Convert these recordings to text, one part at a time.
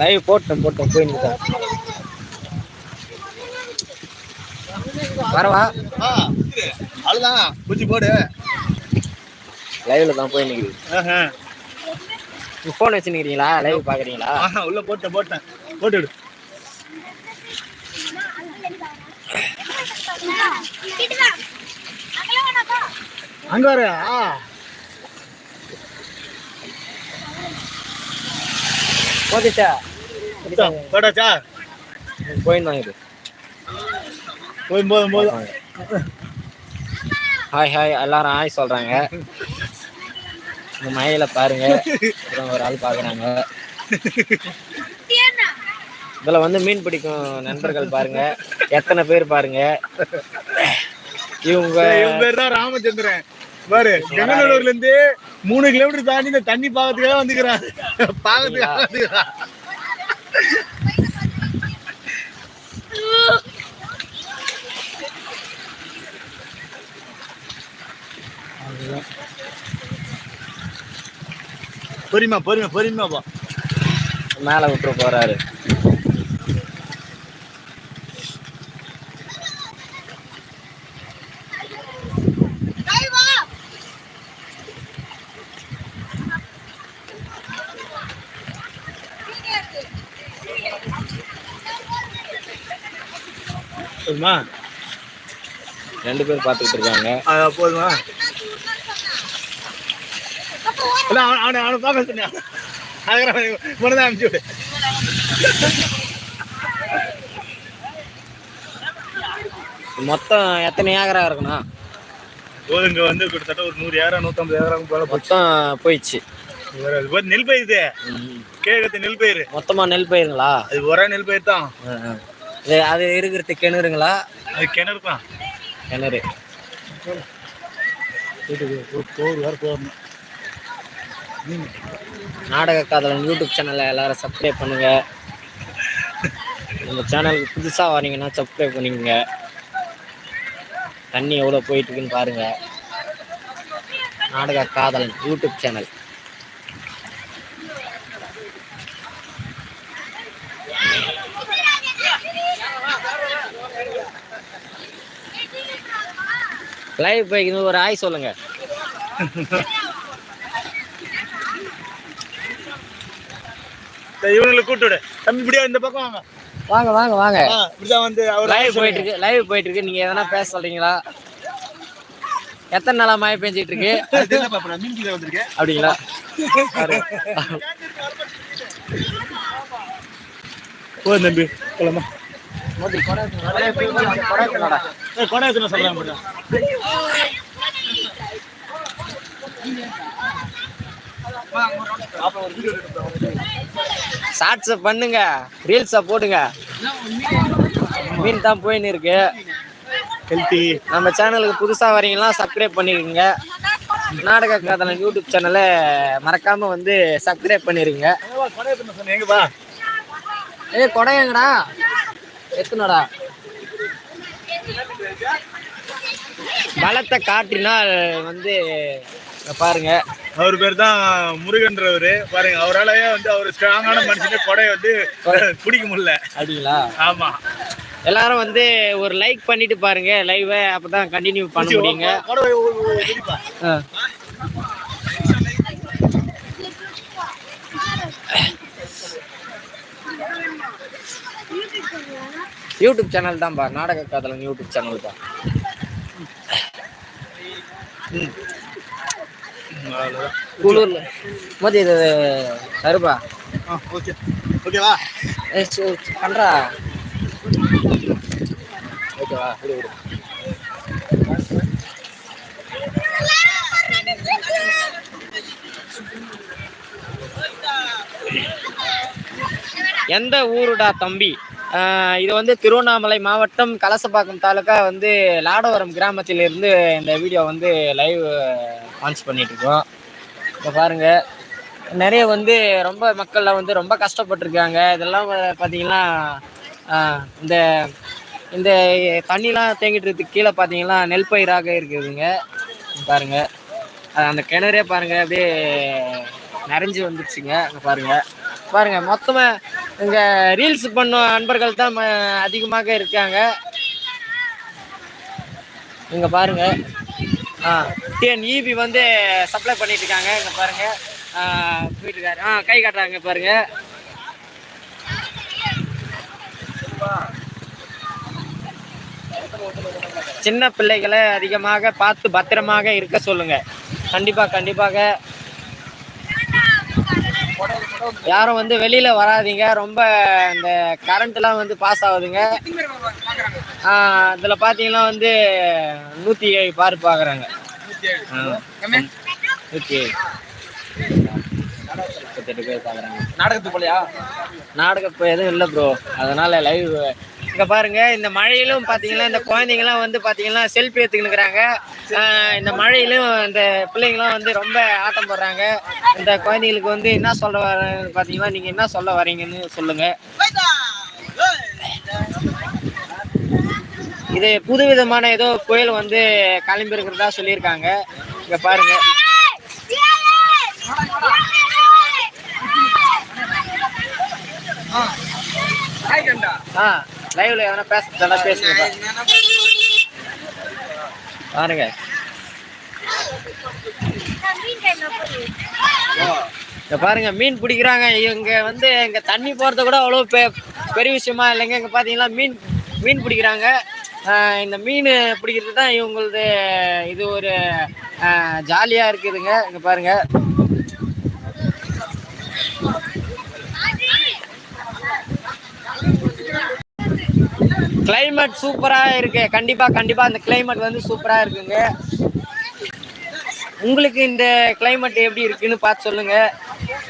Live போட்டோம் போட்டோம் போய் நிற்கிறேன் வரவா? ஆ, அவ்வளவுதான் குச்சி போடு. லைவ்ல தான் போய் நிற்குது ஆஹா. ஃபோன் வச்சுருக்கிறீங்களா லைவ் பார்க்குறீங்களா உள்ள போட்டேன் போட்டேன். போட்டு விடு. அங்க வர. ஆ போட்டுச்சா போட்டாச்சா போயின்னு இது போதும் போதும் போதும் ஹாய் ஹாய் எல்லாரும் ஹாய் சொல்றாங்க. இந்த மழையில பாருங்க ஒரு ஆள் பாக்குறாங்க இதுல வந்து மீன் பிடிக்கும் நண்பர்கள் பாருங்க எத்தனை பேர் பாருங்க இவங்க தான் ராமச்சந்திரன் பாரு கெங்கநல்லூர்ல இருந்து மூணு கிலோமீட்டர் தாண்டி இந்த தண்ணி பாகத்துக்காக வந்துக்கிறான். பாகத்துக்காக வந்துக்கிறான். பொறுமையா பொறுமையா பொறுமையா பா. மேல விட்டுற போறாரு. போதுமா? ரெண்டு பேர் பாத்துக்கிட்டு இருக்காங்க. அஹ் போதுமா? இல்ல அவன் அவனை அவனை பார்க்க சொன்னியா அதுக்கப்புறம் முன்னதான் அனுப்பிச்சு விடு. மொத்தம் எத்தனை ஏக்கரா இருக்குண்ணா? கோதுங்க வந்து கிட்டத்தட்ட ஒரு நூறு ஏக்கரா நூற்றம்பது ஏக்கரா போல மொத்தம் போயிடுச்சு. நெல் பயிர். கேட்கறது நெல் பயிர். மொத்தமா நெல் பயிருங்களா? அது ஒரே நெல் பயிர் தான். இது அது இருக்கிறது கிணறுங்களா? அது கிணறு தான். கிணறு. நாடக காதலன் யூடியூப் சேனலை எல்லாரும் சப்ஸ்கிரைப் பண்ணுங்க. நம்ம சேனலுக்கு புதுசாக வரீங்கன்னா சப்ஸ்கிரைப் பண்ணிக்கோங்க. தண்ணி எவ்வளோ போயிட்டு இருக்குன்னு பாருங்க. நாடக காதலன் யூடியூப் சேனல் லைவ் போய்க்கு ஒரு ஆய் சொல்லுங்க. சரி, இவனுங்களை கூட்டு தம்பி இப்படியா இந்த பக்கம் வாங்க. வாங்க வாங்க வாங்க. இப்படிதான் வந்து அவர் லைவ் போயிட்டு இருக்கு லைவ் போயிட்டு இருக்கு. நீங்க எதனா பேச சொல்றீங்களா? எத்தனை நாளா மழை பெஞ்சிட்டு இருக்கு? அப்படிங்களா. போதும் தம்பி போலாமா கொடை. ஷார்ட்ஸ் பண்ணுங்க ரீல்ஸை போடுங்க. மீன் தான் போயின்னு இருக்கு. ஹெல்த்தி நம்ம சேனலுக்கு புதுசா வரீங்களா சப்ஸ்கிரைப் பண்ணிருங்க நாடக காதலன் யூடியூப் சேனலை மறக்காம வந்து சப்ஸ்கிரைப் பண்ணிருங்க. ஏய் கொடையங்கடா எத்தனடா பலத்தை காட்டினால் வந்து பாருங்க அவர் பேர் தான் முருகன்றவரு பாருங்க அவராலயே வந்து அவர் ஸ்ட்ராங்கான மனுஷனே கொடையை வந்து பிடிக்க முடியல அப்படிங்களா ஆமா எல்லாரும் வந்து ஒரு லைக் பண்ணிட்டு பாருங்க லைவை அப்பதான் கண்டினியூ பண்ண முடியுங்க கொடை ஒரு- ஒரு- ஒரு வெடிப்பா. ஆ. யூடியூப் சேனல் தான் பா நாடக காதலன் யூடியூப் சேனல் தான். குளூர்ல. மோதி இது தருப்பா ஆ, ஓகே ஓகேவா பண்றா. ஓகேவா விடு விடு எந்த ஊருடா தம்பி? இது வந்து திருவண்ணாமலை மாவட்டம் கலசப்பாக்கம் தாலுக்கா வந்து லாடவரம் கிராமத்திலிருந்து இந்த வீடியோ வந்து லைவ் லான்ச் பண்ணிட்டு இருக்கோம் இப்போ பாருங்க. நிறைய வந்து ரொம்ப மக்கள்லாம் வந்து ரொம்ப கஷ்டப்பட்டிருக்காங்க. இதெல்லாம் பார்த்தீங்கன்னா இந்த இந்த தண்ணிலாம் தேங்கிட்டு இருக்கு கீழே பார்த்தீங்கன்னா நெல் பயிராக இருக்குதுங்க. பாருங்க. அந்த கிணறே பாருங்க அப்படியே நிறைஞ்சு வந்துருச்சுங்க. அங்கே பாருங்க. பாருங்க மொத்தமாக இங்க ரீல்ஸ் பண்ணும் நண்பர்கள் தான் அதிகமாக இருக்காங்க. இங்க பாருங்க. ஆ டிஎன் இபி வந்து சப்ளை பண்ணிட்டு இருக்காங்க. இங்க பாருங்க. போயிட்டு ஆ கை காட்டுறாங்க பாருங்க. சின்ன பிள்ளைகளை அதிகமாக பார்த்து பத்திரமாக இருக்க சொல்லுங்க. கண்டிப்பாக கண்டிப்பாக யாரும் வந்து வெளியில வராதீங்க. ரொம்ப இந்த கரண்ட்லாம் வந்து பாஸ் ஆகுதுங்க. இதுல பாத்தீங்கன்னா வந்து நூத்தி ஏழு பார் பாக்குறாங்க. நூத்தி ஏழு. நாடகத்துக்கு போலையா? நாடகம் எதுவும் இல்லை ப்ரோ அதனால லைவ் இங்க பாருங்க இந்த மழையிலும் பாத்தீங்கன்னா இந்த குழந்தைங்கலாம் வந்து பாத்தீங்கன்னா செல்ஃபி எடுத்துக்கினுக்குறாங்க இந்த மழையிலும் இந்த பிள்ளைங்களாம் வந்து ரொம்ப ஆட்டம் போடுறாங்க. இந்த குழந்தைங்களுக்கு வந்து என்ன சொல்ல வர பாத்தீங்கன்னா நீங்க என்ன சொல்ல வரீங்கன்னு சொல்லுங்க. இது புதுவிதமான ஏதோ புயல் வந்து கிளம்பியிருக்கிறதா சொல்லியிருக்காங்க. இங்க பாருங்க. ஆ. லைவ்ல எதனா பேசுறதா பேசுங்க பாருங்க. இங்க பாருங்க மீன் பிடிக்கிறாங்க. இங்க வந்து இங்க தண்ணி போறது கூட அவ்வளோ பெரிய விஷயமா இல்லைங்க. இங்க பாத்தீங்கன்னா மீன் மீன் பிடிக்கிறாங்க. இந்த மீன் பிடிக்கிறது தான் இவங்களது இது ஒரு ஜாலியா இருக்குதுங்க. இங்க பாருங்க. கிளைமேட் சூப்பரா இருக்கு. கண்டிப்பா கண்டிப்பா அந்த கிளைமேட் வந்து சூப்பரா இருக்குங்க. உங்களுக்கு இந்த கிளைமேட் எப்படி இருக்குன்னு பார்த்து சொல்லுங்க.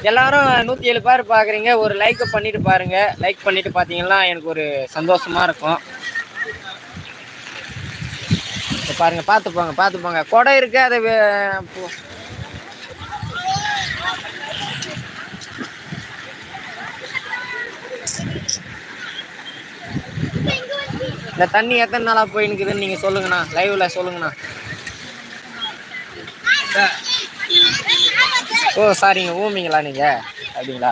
எல்லாரும் நூத்தி ஏழு பேர் பாக்குறீங்க. ஒரு லைக் பண்ணிட்டு பாருங்க. லைக் பண்ணிட்டு பாத்தீங்கன்னா எனக்கு ஒரு சந்தோஷமா இருக்கும். பாருங்க பார்த்து போங்க பார்த்து போங்க. கொடை இருக்கு அதை இந்த தண்ணி எத்தனை நாளாக போயின்னுக்குதுன்னு நீங்கள் சொல்லுங்கண்ணா. லைவில் சொல்லுங்கண்ணா. ஓ சாரிங்க ஊமிங்களா நீங்கள் அப்படிங்களா?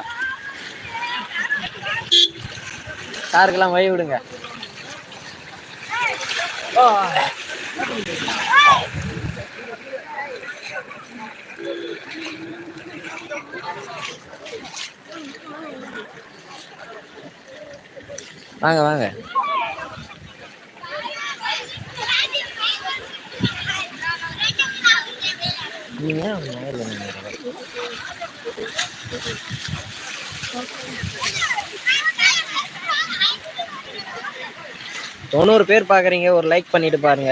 சாருக்கெல்லாம் வழி விடுங்க. ஓ. வாங்க வாங்க. தொண்ணூறு பேர் பாக்குறீங்க ஒரு லைக் பண்ணிட்டு பாருங்க.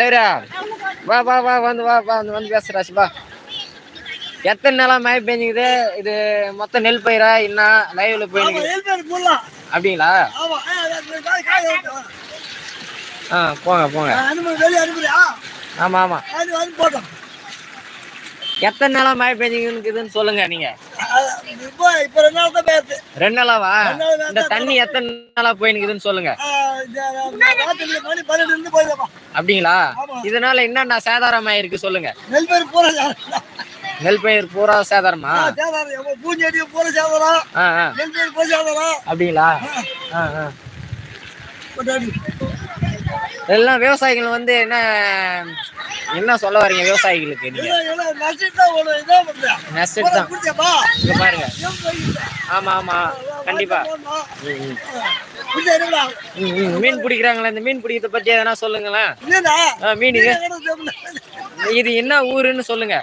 தலைவரா. வா வா வா வந்து வா வா வந்து வந்து பேசுறா வா. எத்தனை நாளா மழை பெஞ்சுக்குது? இது மொத்தம் நெல் பயிரா? என்ன? லைவ்ல போயிருக்கு போடலாம். அப்படிங்களா. ஆ போங்க போங்க. அனுமதி வெளியே அனுப்புறியா? ஆமா ஆமா. அது வந்து போட்டோம். எத்தனை நாளா மழை பெஞ்சுக்குதுன்னு சொல்லுங்க நீங்க. ரெண்டு நாளாவா? இந்த தண்ணி எத்தனை நாளா போயினுக்குதுன்னு சொல்லுங்க. அப்படிங்களா. இதனால என்னென்ன சேதாரம் ஆயிருக்கு சொல்லுங்க. நெல் பயிர் பூரா நெல் பயிர் பூரா சேதாரமா? பூஞ்செடி பூரா சேதாரம். நெல் பயிர் பூரா சேதாரம். அப்படிங்களா? ஆ. ஆ இதெல்லாம் விவசாயிகள் வந்து என்ன என்ன சொல்ல வரீங்க விவசாயிகளுக்கு நீங்க? எல்லாம் எல்லாம் நஷ்டம் தான் இங்க பாருங்க. ஆமா ஆமா கண்டிப்பா. மீன் பிடிக்கிறாங்களா இந்த மீன் பிடிக்கிறத பத்தி எதனா சொல்லுங்களேன். ஆ, மீன் இது. என்ன ஊருன்னு சொல்லுங்க.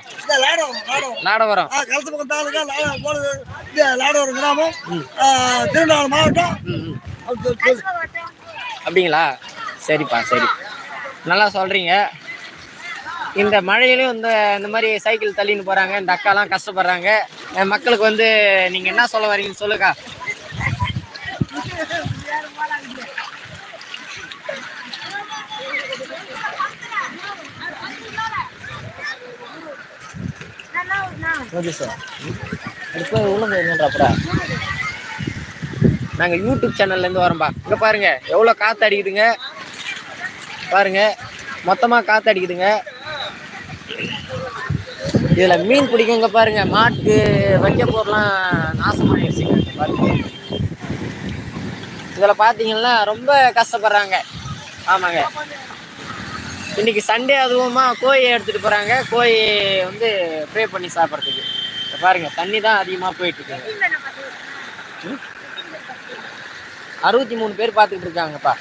தாலுக்கா இது லாடவரம் கிராமம். திருவண்ணாமலை மாவட்டம். அப்படிங்களா? சரிப்பா சரி. நல்லா சொல்கிறீங்க இந்த மழையிலும் இந்த இந்த மாதிரி சைக்கிள் தள்ளின்னு போகிறாங்க இந்த அக்காலாம் கஷ்டப்படுறாங்க. மக்களுக்கு வந்து நீங்கள் என்ன சொல்ல வரீங்கன்னு சொல்லுக்கா. Okay sir. இப்போ உள்ள போயிருங்கன்ற நாங்க யூடியூப் சேனல்ல இருந்து வரோம்பா. இங்க பாருங்க எவ்வளவு காத்து அடிக்குதுங்க. பாருங்க மொத்தமா காத்து அடிக்குதுங்க. இதுல மீன் பிடிக்குங்க பாருங்க மாட்டு வைக்க போர்லாம் நாசமாயிருச்சுங்க. இங்க பாருங்க இதுல பாத்தீங்கன்னா ரொம்ப கஷ்டப்படுறாங்க. ஆமாங்க. இன்னைக்கு சண்டே அதுவுமா கோழி எடுத்துட்டு போறாங்க. கோழி வந்து ப்ரே பண்ணி சாப்பிட்றதுக்கு. இங்க பாருங்க தண்ணி தான் அதிகமா போயிட்டு இருக்குங்க ம்? அறுபத்தி மூணு பேர் பார்த்துக்கிட்டு இருக்காங்கப்பா.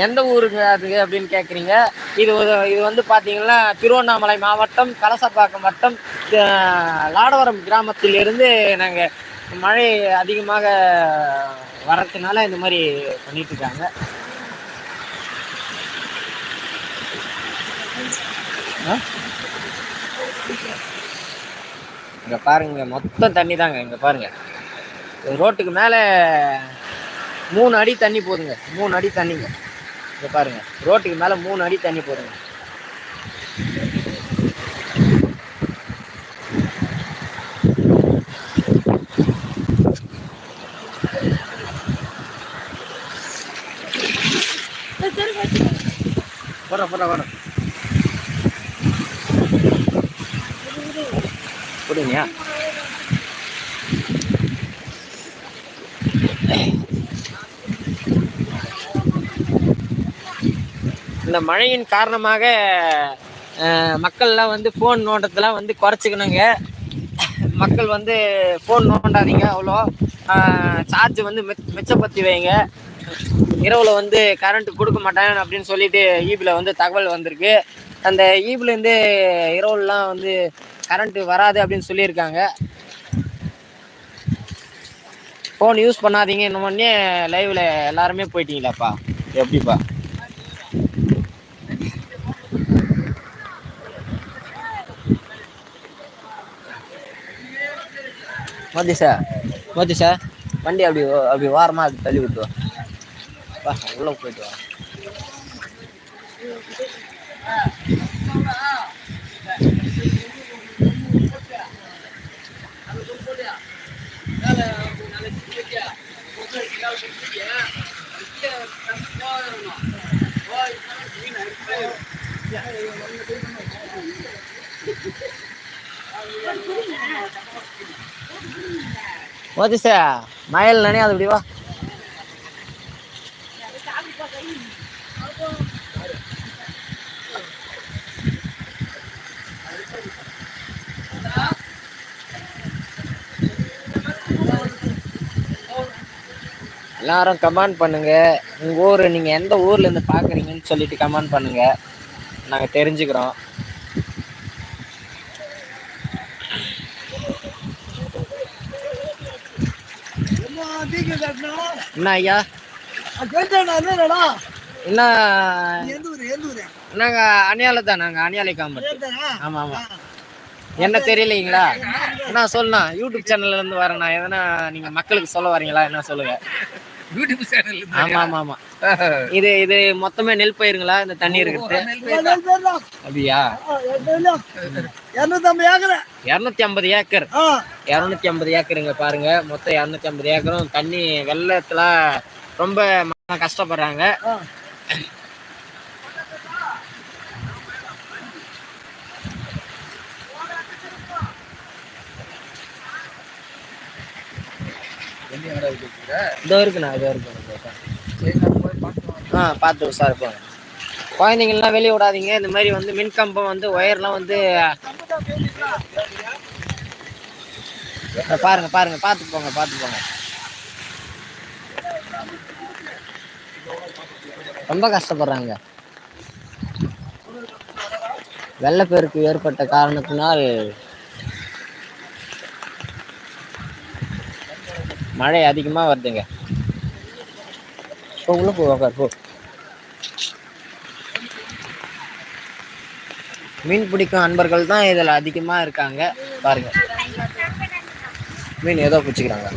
எந்த ஊருங்க அது அப்படின்னு கேட்குறீங்க இது ஒரு- இது வந்து பார்த்தீங்கன்னா திருவண்ணாமலை மாவட்டம் கலசப்பாக்கம் வட்டம் லாடவரம் கிராமத்திலிருந்து நாங்கள் மழை அதிகமாக வரதுனால இந்த மாதிரி பண்ணிட்டு இருக்காங்க. இங்கே பாருங்க மொத்தம் தண்ணி தாங்க இங்கே பாருங்க. ரோட்டுக்கு மேலே மூணு அடி தண்ணி போதுங்க மூணு அடி தண்ணிங்க. இங்க பாருங்க. ரோட்டுக்கு மேலே மூணு அடி தண்ணி போடுங்க. போட போட போட போடுங்கயா இந்த மழையின் காரணமாக மக்கள்லாம் வந்து ஃபோன் நோண்டத்தெல்லாம் வந்து குறைச்சிக்கணுங்க. மக்கள் வந்து ஃபோன் நோண்டாதீங்க அவ்வளோ. சார்ஜ் வந்து மிச்சப்படுத்தி வைங்க. இரவில் வந்து கரண்ட் கொடுக்க மாட்டேன் அப்படின்னு சொல்லிட்டு ஈபியில் வந்து தகவல் வந்திருக்கு. அந்த ஈபிலேருந்து இரவுலாம் வந்து கரண்ட்டு வராது அப்படின்னு சொல்லியிருக்காங்க. ஃபோன் யூஸ் பண்ணாதீங்க. இன்னொன்னே லைவில் எல்லாருமே போயிட்டீங்களாப்பா? எப்படிப்பா? மோதி சார். மோதி சார். வண்டி அப்படி அப்படி வாரமா அப்படி தள்ளி விட்டு வா. வா உள்ள போயிட்டு வா. மோதி சார் மயில் நினையாது அப்படி வா. எல்லாரும் கமெண்ட் பண்ணுங்க. உங்கள் ஊர் நீங்கள் எந்த ஊர்லேருந்து பார்க்குறீங்கன்னு சொல்லிட்டு கமெண்ட் பண்ணுங்க. நாங்கள் தெரிஞ்சுக்கிறோம். என்ன ஐயா என்ன? நாங்க அணியால தான் நாங்க அணியாலை காம்பட்டு ஆமா ஆமா. என்ன தெரியலைங்களா? என்ன சொல்லலாம் யூடியூப் சேனல்ல இருந்து வரேன் எதனா நீங்க மக்களுக்கு சொல்ல வரீங்களா? என்ன சொல்லுங்க? யூடியூப் சேனல் ஆமா ஆமா ஆமா. இது இது மொத்தமே நெல் பயிருங்களா? இந்த தண்ணி இருக்குது. அப்படியா? இருநூத்தி ஐம்பது ஏக்கர். இரநூத்தி ஐம்பது ஏக்கருங்க பாருங்க. மொத்தம் இரநூத்தி ஐம்பது ஏக்கரும் தண்ணி வெள்ளத்துல ரொம்ப ம- கஷ்டப்படுறாங்க இதோ இருக்குண்ணா இதோ இருக்குண்ணா ஆ பார்த்து சார் போங்க. குழந்தைங்கள்லாம் வெளியே விடாதீங்க. இந்த மாதிரி வந்து மின்கம்பம் வந்து ஒயர்லாம் வந்து பாருங்க பாருங்க பார்த்து போங்க பார்த்து போங்க. ரொம்ப கஷ்டப்படுறாங்க. வெள்ளப்பெருக்கு ஏற்பட்ட காரணத்தினால் மழை அதிகமா வருதுங்க. போ உள்ள போ உக்கார் போ. மீன் பிடிக்கும் அன்பர்கள் தான் இதில் அதிகமாக இருக்காங்க. பாருங்க. மீன் ஏதோ பிடிச்சிக்கிறாங்க.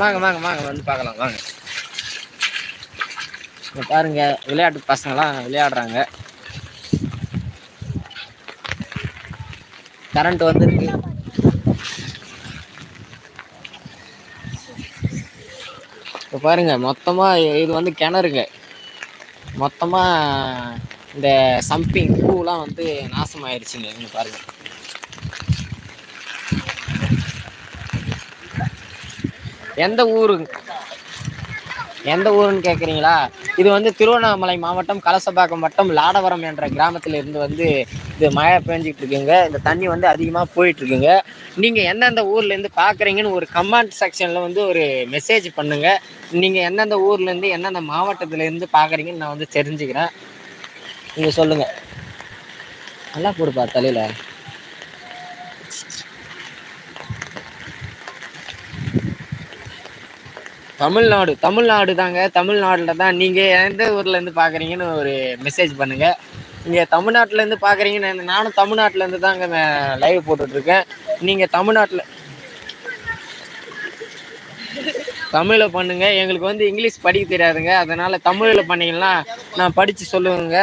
வாங்க வாங்க வாங்க வந்து பார்க்கலாம் வாங்க. பாருங்க விளையாட்டு பசங்களாம் விளையாடுறாங்க. கரண்ட் வந்துருக்கு. இப்போ பாருங்க மொத்தமா இது வந்து கிணறுங்க. மொத்தமா இந்த சம்பிங் பூலாம் வந்து நாசமாயிருச்சுங்க இங்கே பாருங்க. எந்த ஊருங்க? எந்த ஊருன்னு கேட்குறீங்களா இது வந்து திருவண்ணாமலை மாவட்டம் கலசபாக்கம் வட்டம் லாடவரம் என்ற கிராமத்தில் இருந்து வந்து இது மழை பெஞ்சிக்கிட்டு இருக்குங்க. இந்த தண்ணி வந்து அதிகமாக போயிட்டுருக்குங்க நீங்கள் எந்தெந்த ஊர்லேருந்து பார்க்குறீங்கன்னு ஒரு கமெண்ட் செக்ஷனில் வந்து ஒரு மெசேஜ் பண்ணுங்க. நீங்கள் எந்தெந்த ஊர்லேருந்து எந்தெந்த மாவட்டத்துலேருந்து பார்க்குறீங்கன்னு நான் வந்து தெரிஞ்சுக்கிறேன். நீங்கள் சொல்லுங்கள் நல்லா கொடுப்பா தலையில். தமிழ்நாடு தமிழ்நாடு தாங்க தமிழ்நாடுல தான் நீங்கள் எந்த ஊர்லேருந்து பார்க்குறீங்கன்னு ஒரு மெசேஜ் பண்ணுங்க. நீங்கள் தமிழ்நாட்டிலேருந்து பார்க்குறீங்கன்னு நானும் தமிழ்நாட்டிலேருந்து தாங்க லைவ் போட்டுட்ருக்கேன். நீங்கள் தமிழ்நாட்டில் தமிழில் பண்ணுங்க. எங்களுக்கு வந்து இங்கிலீஷ் படிக்க தெரியாதுங்க. அதனால தமிழில் பண்ணீங்கன்னா நான் படித்து சொல்லுவேங்க.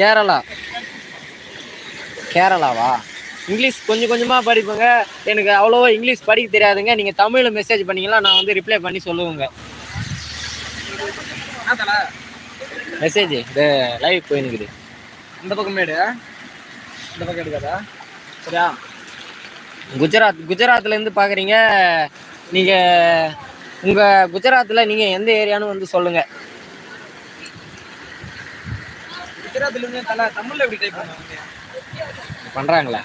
கேரளா. கேரளாவா? இங்கிலீஷ் கொஞ்சம் கொஞ்சமாக படிப்பேங்க. எனக்கு அவ்வளோவா இங்கிலீஷ் படிக்க தெரியாதுங்க. நீங்கள் தமிழில் மெசேஜ் பண்ணீங்களா நான் வந்து ரிப்ளை பண்ணி சொல்லுவேங்க. மெசேஜ் இந்த லைவ் போயினுக்குது. இந்த பக்கம் மேடு. இந்த பக்கம் எடுக்காதா. சரியா? குஜராத் குஜராத்லேருந்து பார்க்குறீங்க நீங்கள் உங்கள் குஜராத்தில் நீங்கள் எந்த ஏரியான்னு வந்து சொல்லுங்கள் குஜராத்ல இருந்து தல தமிழ்ல எப்படி டைப் பண்ணுவாங்க? பண்ணுறாங்களா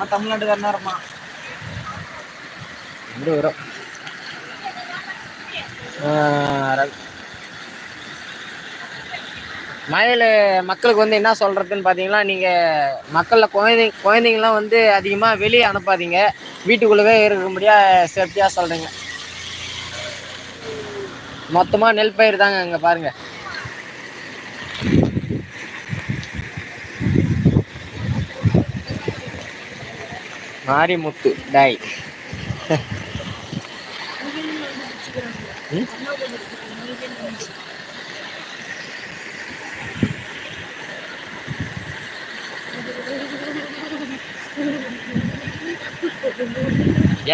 அம்மா தமிழ்நாட்டுக்காரனா இருப்பான் எப்படி வரும் மழையில் மக்களுக்கு வந்து என்ன சொல்கிறதுன்னு பார்த்தீங்கன்னா நீங்கள் மக்களில் குழந்தை குழந்தைங்களாம் வந்து அதிகமாக வெளியே அனுப்பாதீங்க. வீட்டுக்குள்ளவே இருக்கும்படியா சேஃப்டியாக சொல்கிறீங்க மொத்தமாக நெல் பயிர் தாங்க இங்கே பாருங்கள் மாரிமுத்து டாய். ம்?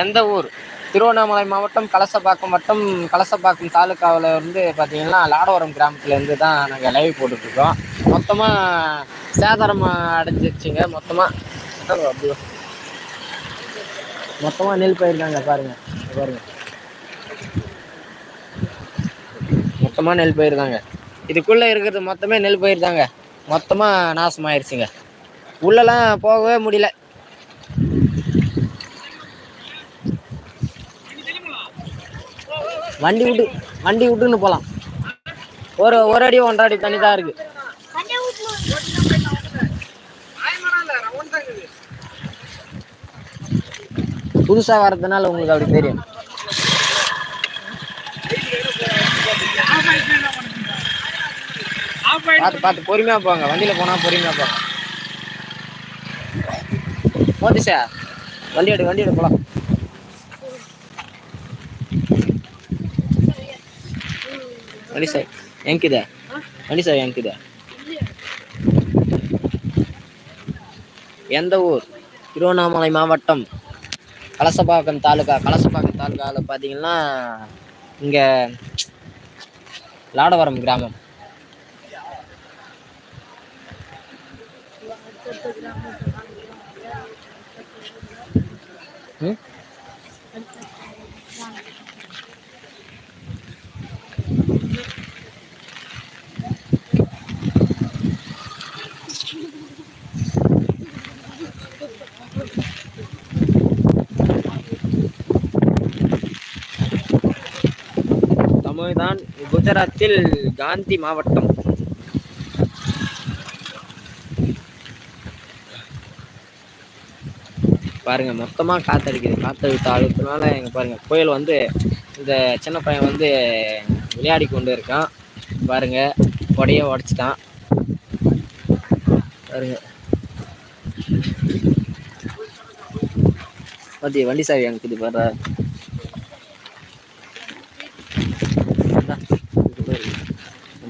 எந்த ஊர்? திருவண்ணாமலை மாவட்டம் கலசப்பாக்கம் வட்டம் கலசப்பாக்கம் தாலுக்காவில் இருந்து பார்த்தீங்கன்னா லாடவரம் கிராமத்துலேருந்து தான் நாங்கள் லைவ் போட்டுட்ருக்கோம் மொத்தமாக சேதாரம் அடைஞ்சிருச்சுங்க மொத்தமாக மொத்தமாக நெல் பயிர்தாங்க பாருங்க பாருங்கள் பாருங்க. மொத்தமாக நெல் பயிர் தாங்க இதுக்குள்ளே இருக்கிறது மொத்தமே நெல் பயிர் தாங்க மொத்தமாக நாசமாயிருச்சுங்க. உள்ளெல்லாம் போகவே முடியல. வண்டி விட்டு வண்டி விட்டுன்னு போகலாம் ஒரு ஒரு அடி ஒன்றரை அடி தண்ணி தான் இருக்குது புதுசாக வரதுனால உங்களுக்கு அப்படி தெரியும். பார்த்து பார்த்து பொறுமையாக போங்க. வண்டியில் போனால் பொறுமையாக போங்க. ஓகே சார் வண்டி எடு வண்டி எடு போகலாம் வண்டி சார் எங்கிதா? வண்டி சார் எங்கிதா? எந்த ஊர்? திருவண்ணாமலை மாவட்டம். கலசப்பாக்கம் தாலுகா கலசப்பாக்கம் தாலுகாவில் பார்த்தீங்கன்னா இங்கே லாடவரம் கிராமம். ம்? குஜராத்தில் காந்தி மாவட்டம். பாருங்க மொத்தமாக காத்தடிக்குது. காத்தடித்த அழுத்தினால எங்கள் பாருங்க கோயில் வந்து இந்த சின்ன பையன் வந்து விளையாடி கொண்டு இருக்கான். பாருங்க உடைய உடச்சிட்டான். பாருங்க. பாத்தி வண்டி சாவி அங்கே பாரு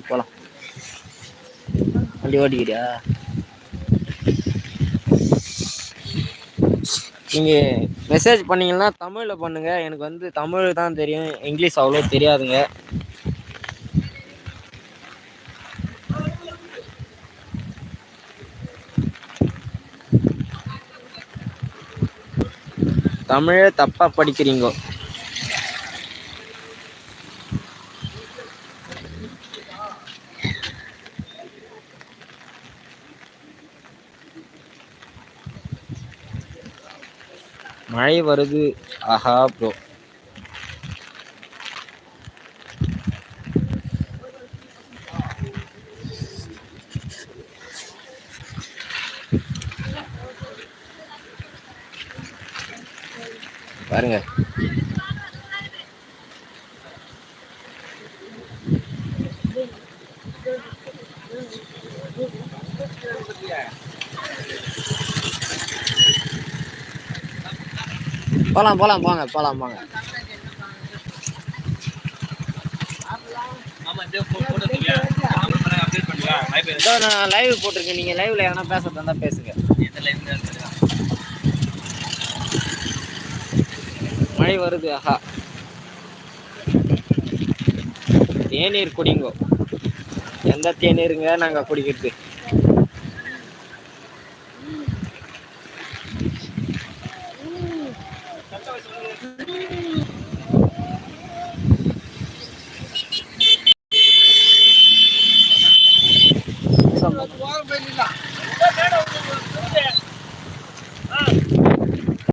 போலாம் வண்டி ஓட்டிக்கிறியா நீங்கள் மெசேஜ் பண்ணீங்கன்னா தமிழில் பண்ணுங்க. எனக்கு வந்து தமிழ் தான் தெரியும். இங்கிலீஷ் அவ்வளோ தெரியாதுங்க. தமிழை தப்பாக படிக்கிறீங்கோ. மழை வருது. ஆஹா ப்ரோ பாருங்க போலாம் போகலாம் போங்க போகலாம் போங்க. இதோ நான் லைவ் போட்டிருக்கேன். நீங்கள் லைவ்ல எதனா பேசுறதா இருந்தா பேசுங்க. மழை வருது ஆஹா. தேநீர் குடிங்கோ. எந்த தேநீருங்க நாங்கள் குடிக்கிறது?